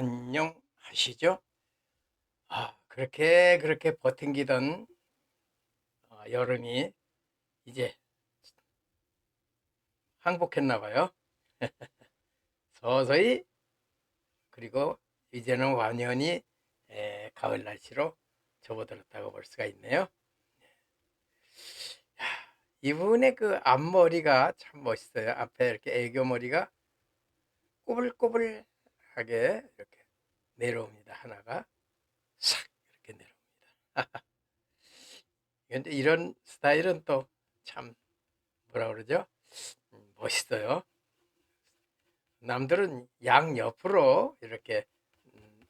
안녕하시죠? 아, 그렇게 그렇게 버팅기던 어, 여름이 이제 항복했나 봐요. 서서히 그리고 이제는 완연히 에, 가을 날씨로 접어들었다고 볼 수가 있네요. 야, 이분의 그 앞머리가 참 멋있어요. 앞에 이렇게 애교 머리가 꼬불꼬불 하게 이렇게 내려옵니다. 하나가 싹 이렇게 내려옵니다. 근데 이런 스타일은 또 참 뭐라 그러죠? 음, 멋있어요. 남들은 양 옆으로 이렇게 음,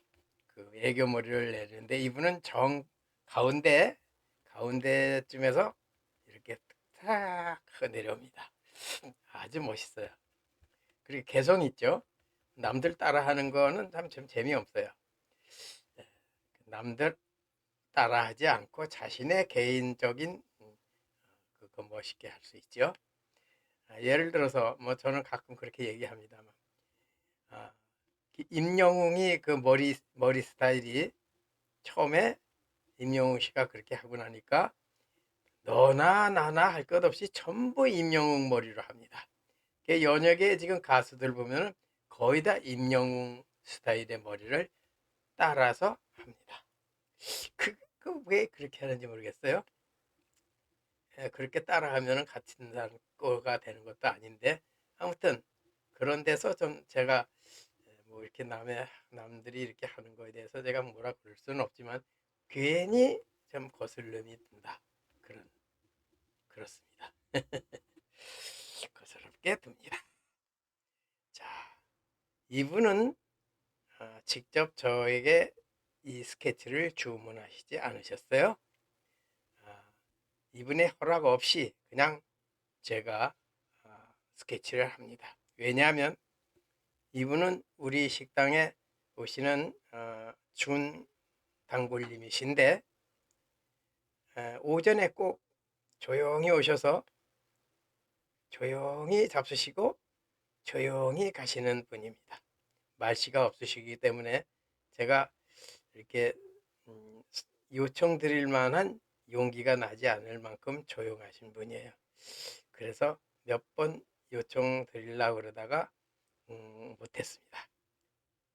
그 애교 머리를 내리는데 이분은 정 가운데 가운데쯤에서 이렇게 탁 내려옵니다. 아주 멋있어요. 그리고 개성 있죠. 남들 따라하는 거는 참, 참 재미없어요. 예, 남들 따라하지 않고 자신의 개인적인 음, 그거 멋있게 할 수 있죠. 아, 예를 들어서 뭐 저는 가끔 그렇게 얘기합니다만 아, 임영웅이 그 머리 머리 스타일이 처음에 임영웅 씨가 그렇게 하고 나니까 너나 나나 할 것 없이 전부 임영웅 머리로 합니다. 그 연예계 지금 가수들 보면은 거의 다 임영웅 스타일의 머리를 따라서 합니다. 그, 그왜 그렇게 하는지 모르겠어요. 예, 그렇게 따라하면은 같은 거가 되는 것도 아닌데 아무튼 그런 데서 좀 제가 뭐 이렇게 남의 남들이 이렇게 하는 거에 대해서 제가 뭐라 그럴 수는 없지만 괜히 좀 거슬림이 든다 그런 그렇습니다. 거스럽게 듭니다. 자, 이분은 아, 직접 저에게 이 스케치를 주문하시지 않으셨어요. 아, 이분의 허락 없이 그냥 제가 아, 스케치를 합니다. 왜냐하면 이분은 우리 식당에 오시는 어, 준 단골님이신데 에, 오전에 꼭 조용히 오셔서 조용히 잡수시고 조용히 가시는 분입니다. 말씨가 없으시기 때문에 제가 이렇게 음, 요청 드릴 만한 용기가 나지 않을 만큼 조용하신 분이에요. 그래서 몇 번 요청 드리려고 그러다가 음, 못했습니다.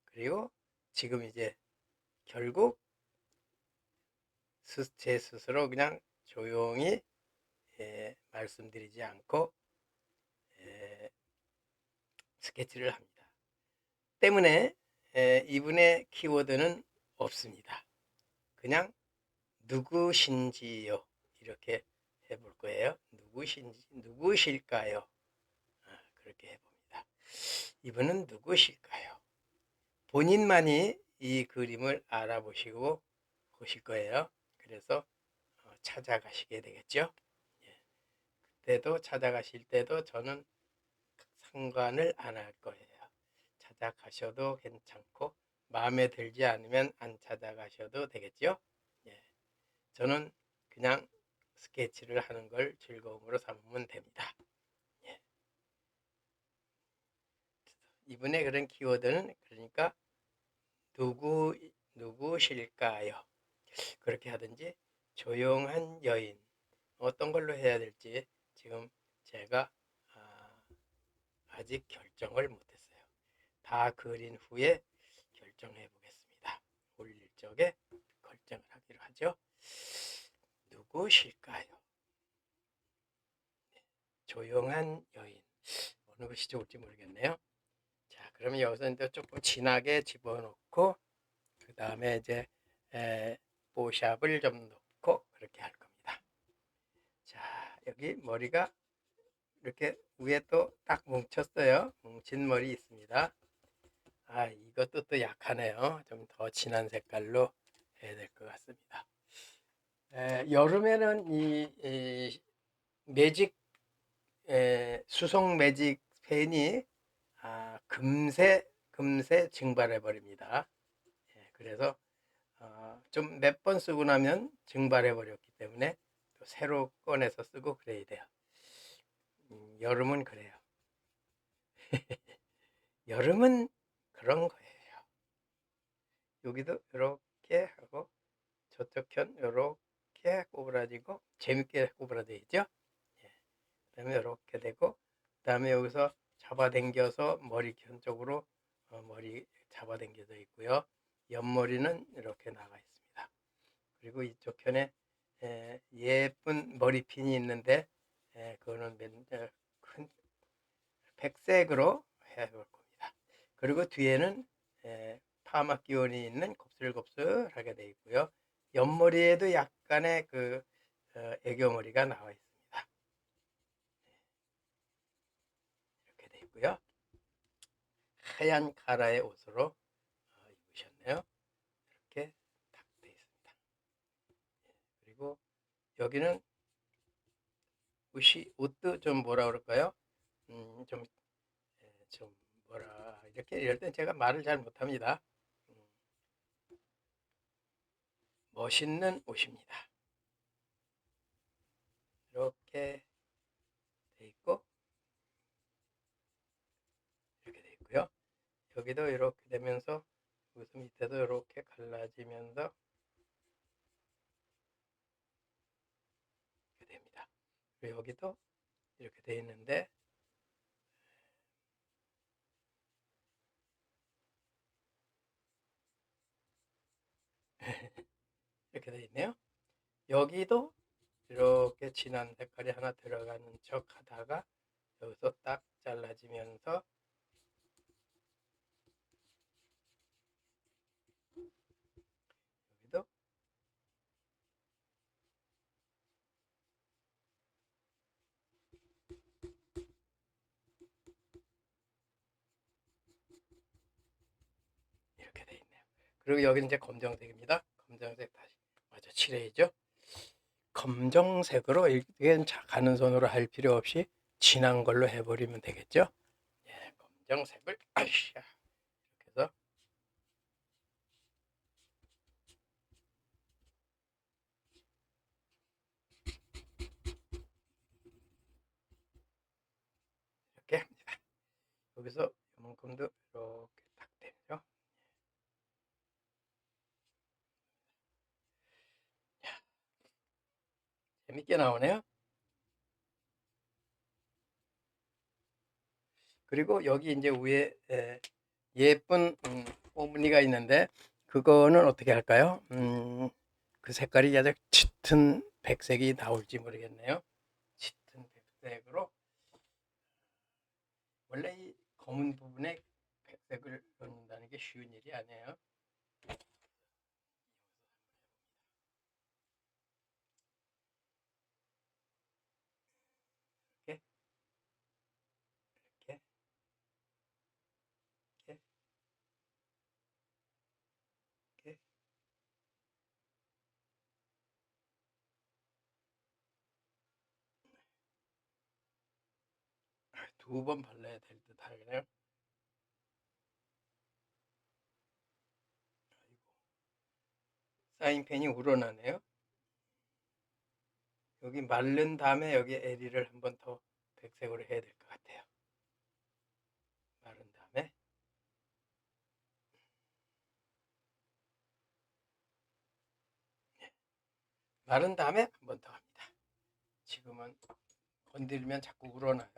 그리고 지금 이제 결국 제 스스로 그냥 조용히 예, 말씀드리지 않고 예, 스케치를 합니다. 때문에 예, 이분의 키워드는 없습니다. 그냥 누구신지요 이렇게 해볼 거예요. 누구신지 누구실까요? 아, 그렇게 해봅니다. 이분은 누구실까요? 본인만이 이 그림을 알아보시고 보실 거예요. 그래서 어, 찾아가시게 되겠죠. 예. 그때도 찾아가실 때도 저는 상관을 안 할 거예요. 찾아가셔도 괜찮고 마음에 들지 않으면 안 찾아가셔도 되겠죠. 예. 저는 그냥 스케치를 하는 걸 즐거움으로 삼으면 됩니다. 예. 이분의 그런 키워드는 그러니까 누구 누구실까요? 그렇게 하든지 조용한 여인 어떤 걸로 해야 될지 지금 제가 아, 아직 결정을 못했어요. 다 그린 후에 결정해 보겠습니다. 올릴 적에 결정을 하기로 하죠. 누구실까요? 네, 조용한 여인 어느 것이 좋을지 모르겠네요. 자, 그러면 여기서 이제 조금 진하게 집어넣고 그 다음에 이제 에, 보샵을 좀 넣고 그렇게 할 겁니다. 자, 여기 머리가 이렇게 위에 또 딱 뭉쳤어요. 뭉친 머리 있습니다. 아, 이것도 또 약하네요. 좀 더 진한 색깔로 해야 될 것 같습니다. 에, 여름에는 이, 이 매직 에, 수성 매직 펜이 아, 금세 금세 증발해 버립니다. 예, 그래서 어, 좀몇 번 쓰고 나면 증발해 버렸기 때문에 또 새로 꺼내서 쓰고 그래야 돼요. 음, 여름은 그래요. 여름은 그런 거예요. 여기도 이렇게 하고 저쪽 편 이렇게 꼬부라지고 재밌게 꼬부라져 있죠. 예. 그다음에 이렇게 되고 그다음에 여기서 잡아당겨서 머리 편 쪽으로 어, 머리 잡아당겨져 있고요. 옆머리는 이렇게 나가 있습니다. 그리고 이쪽 편에 에, 예쁜 머리핀이 있는데 에, 그거는 맨, 어, 큰 백색으로 해볼 겁니다. 그리고 뒤에는 에, 파마 기운이 있는 곱슬곱슬하게 되어 있고요. 옆머리에도 약간의 그 어, 애교머리가 나와 있습니다. 이렇게 되어 있고요. 하얀 카라의 옷으로 어, 입으셨네요. 이렇게 딱 되어 있습니다. 예, 그리고 여기는 옷이 옷도 좀 뭐라 그럴까요? 음, 좀, 예, 좀 뭐라 이렇게 이럴 땐 제가 말을 잘 못합니다. 음, 멋있는 옷입니다. 이렇게 돼 있고 이렇게 돼 있고요. 여기도 이렇게 되면서 여기서 밑에도 이렇게 갈라지면서 이렇게 됩니다. 여기도 이렇게 돼 있는데 이렇게 돼 있네요. 여기도 이렇게 진한 색깔이 하나 들어가는 척 하다가 여기서 딱 잘라지면서 이렇게 돼 있네요. 그리고 여기는 이제 검정색입니다. 검정색 다시 마저 칠해야죠. 검정색으로 자- 가는 손으로 할 필요 없이 진한 걸로 해버리면 되겠죠. 예, 검정색을 아이샤 이렇게 해서 이렇게 합니다. 여기서 이만큼도 이렇게 딱 되죠. 재밌게 나오네요. 그리고 여기 이제 위에 에, 예쁜 음, 꽃무늬가 있는데 그거는 어떻게 할까요? 음, 그 색깔이 아주 짙은 백색이 나올지 모르겠네요. 짙은 백색으로 원래 이 검은 부분에 백색을 넣는다는 게 쉬운 일이 아니에요. 이렇게 이렇게 이렇게 이렇게 두 번 발라야 될 듯 하네요. 사인펜이 우러나네요. 여기 마른 다음에 여기 에리를 한 번 더 백색으로 해야 될 것 같아요. 마른 다음에 네. 마른 다음에 한 번 더 합니다. 지금은 건드리면 자꾸 우러나요.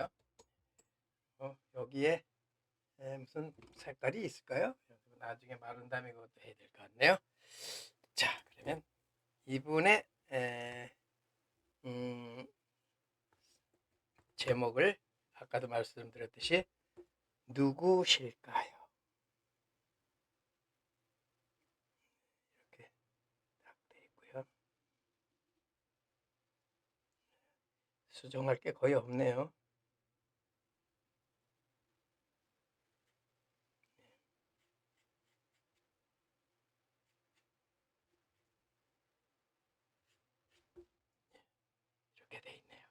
어, 여기에 에, 무슨 색깔이 있을까요? 나중에 마른 다음에 그것도 해야 될 것 같네요. 자, 그러면 이분의 에, 음, 제목을 아까도 말씀드렸듯이 누구실까요? 이렇게 딱돼 있고요. 수정할 게 거의 없네요. 이렇게 돼 있네요.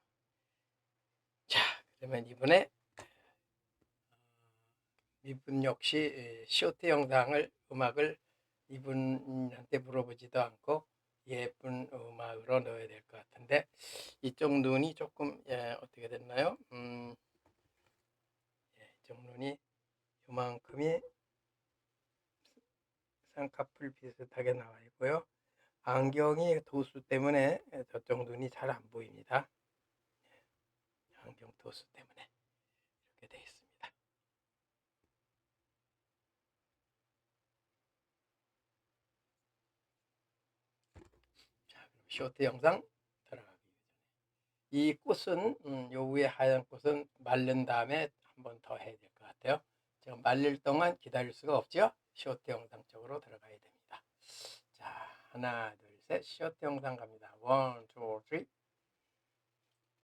자, 그러면 이번에 이분 역시 에, 쇼트 영상을 음악을 이분한테 물어보지도 않고 예쁜 음악으로 넣어야 될 것 같은데 이쪽 눈이 조금 예, 어떻게 됐나요? 음, 예, 이쪽 눈이 요만큼이 쌍꺼풀 비슷하게 나와 있고요. 안경이 도수 때문에 저쪽 눈이 잘 안 보입니다. 예, 안경 도수 때문에 이렇게 되어 있습니다. 자, 그럼 쇼트 영상 들어가기 전에 이 꽃은 음, 요 위에 하얀 꽃은 마른 다음에 한 번 더 해야 될 것 같아요. 지금 말릴 동안 기다릴 수가 없죠. 쇼트 영상 쪽으로 들어가야 됩니다. 자, 하나, 둘, 셋, 쇼트 영상 갑니다. 원, 투, 쓰리.